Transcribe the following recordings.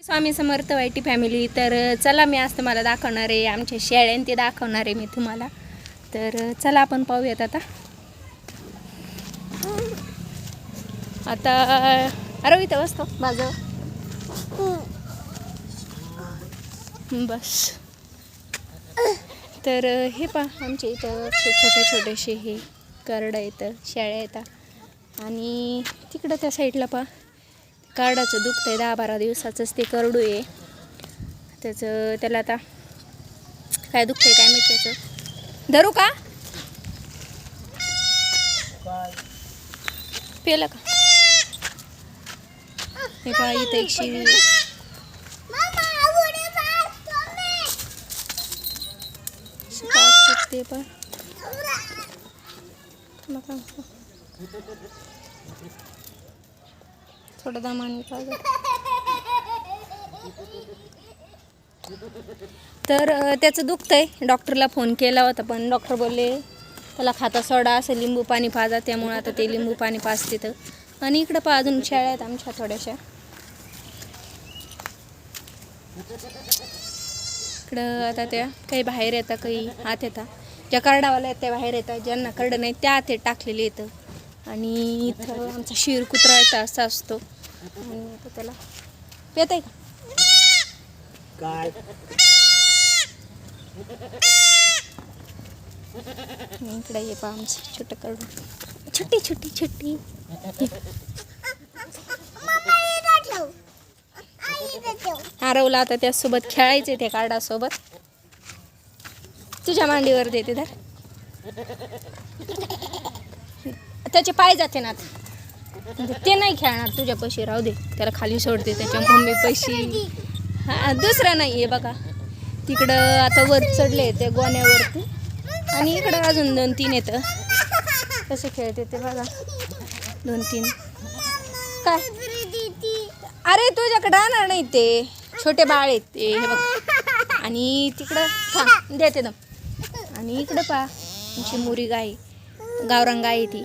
Swami Samarth YT family. तर चला मी आज तुम्हाला दाखवणार आहे आमच्या शेळ्यान ते दाखवणार आहे मी तुम्हाला. तर चला आपण पाहूयात आता. आता अरे इथं बसतो माझं. बस. तर हे पहा आमच्या इथं छोटे छोटेसे हे करडं येतं शेळ्या येतात आणि तिकडं त्या साईडला पहा. कार्डाचं दुखतं आहे दहा बारा दिवसाचंच ते करडू आहे त्याचं त्याला आता काय दुखतं आहे काय माहिती त्याचं धरू का? पेलं का? हे पहा इथं एक शिवी ते पण. थोडं दामाने पाहिजे तर त्याचं दुखतंय. डॉक्टरला फोन केला होता पण डॉक्टर बोलले त्याला खाता सोडा असं लिंबू पाणी पाजा त्यामुळे आता ते लिंबू पाणी पाजते तर. आणि इकडं पा अजून शेळ्या आहेत आमच्या थोड्याशा. इकडं आता त्या काही बाहेर येतात काही आत येतात ज्या कर्डावाल्या आहेत त्या बाहेर येतात ज्यांना कर्ड नाही त्या आत येत टाकलेले येतं आणि इथं आमचा शिर कुत्रा येतं असा असतो. आणि आता त्याला पेत आहे का काय इकडे ये पहा आमचं छोटं करडू छोटी छोटी छोटी हरवला आता त्यासोबत खेळायचे त्या कार्डासोबत तुझ्या मांडीवर देते तर त्याचे पाय जाते ना आता. ते नाही खेळणार तुझ्या पैसे राहू दे. त्याला खाली सोडते त्याच्या मम्मी पैसे. हा दुसरं नाही आहे बघा. तिकडं आता वर चढले ते गोण्यावरती. आणि इकडं अजून दोन तीन येतं कसे खेळते ते बघा. दोन तीन. काय? अरे तुझ्याकडे राहणार नाही ते. छोटे बाळ आहेत ते हे बघ. आणि तिकडं हा देते दम. आणि इकडं पा आमची मुरी गाय गावरंग गाय आहे ती.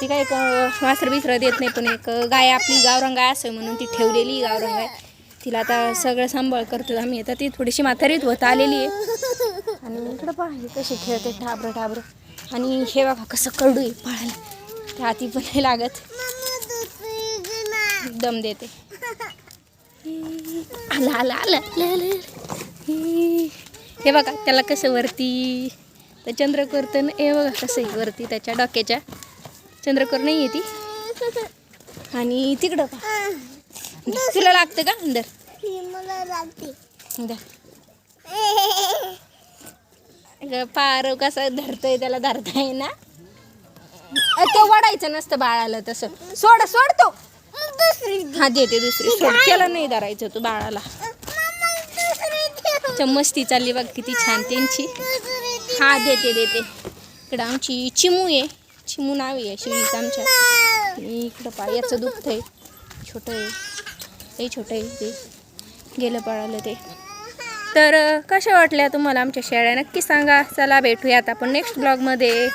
ती काय एक वासर बिसर देत नाही पण एक गाय आपली गावरंगाय गाय म्हणून ती ठेवलेली गावरंग गाय तिला आता सगळं सांभाळ करतो आम्ही. आता ती थोडीशी म्हातारीत होत आलेली आहे. आणि इकडं पहा हे कसे खेळते ठाबरं ठाबरं. आणि हे बघा कसं कडू आहे पाळायला त्या हाती पण नाही लागत. दम देते. आला आला आला आला, हे बघा त्याला कसं वरती तर चंद्र करतं न- हे बघा कसं आहे वरती त्याच्या डोक्याच्या. चंद्रकर नाही आहे ती. आणि तिकडं का तुला लागतं का? अंदर. अंदर. पारव कसं धरतय त्याला धरताय ना? अ, ते वडायचं नसतं बाळाला तसं. सोड सोडतो हा देते दुसरी सोड. त्याला नाही धरायचं तू बाळाला. अच्छा, मस्ती चालली बघ किती छान त्यांची. हा देते देते इकडं आमची चिमू आहे. चिमू नाव आहे शिळीचं आमच्या. इकडं पा याचं दुखतं आहे छोटं आहे. ते छोटं आहे ते. गेलं पळालं ते. तर कशा वाटल्या तुम्हाला आमच्या शेळ्या? नक्की सांगा. चला भेटूयात आपण नेक्स्ट ब्लॉगमध्ये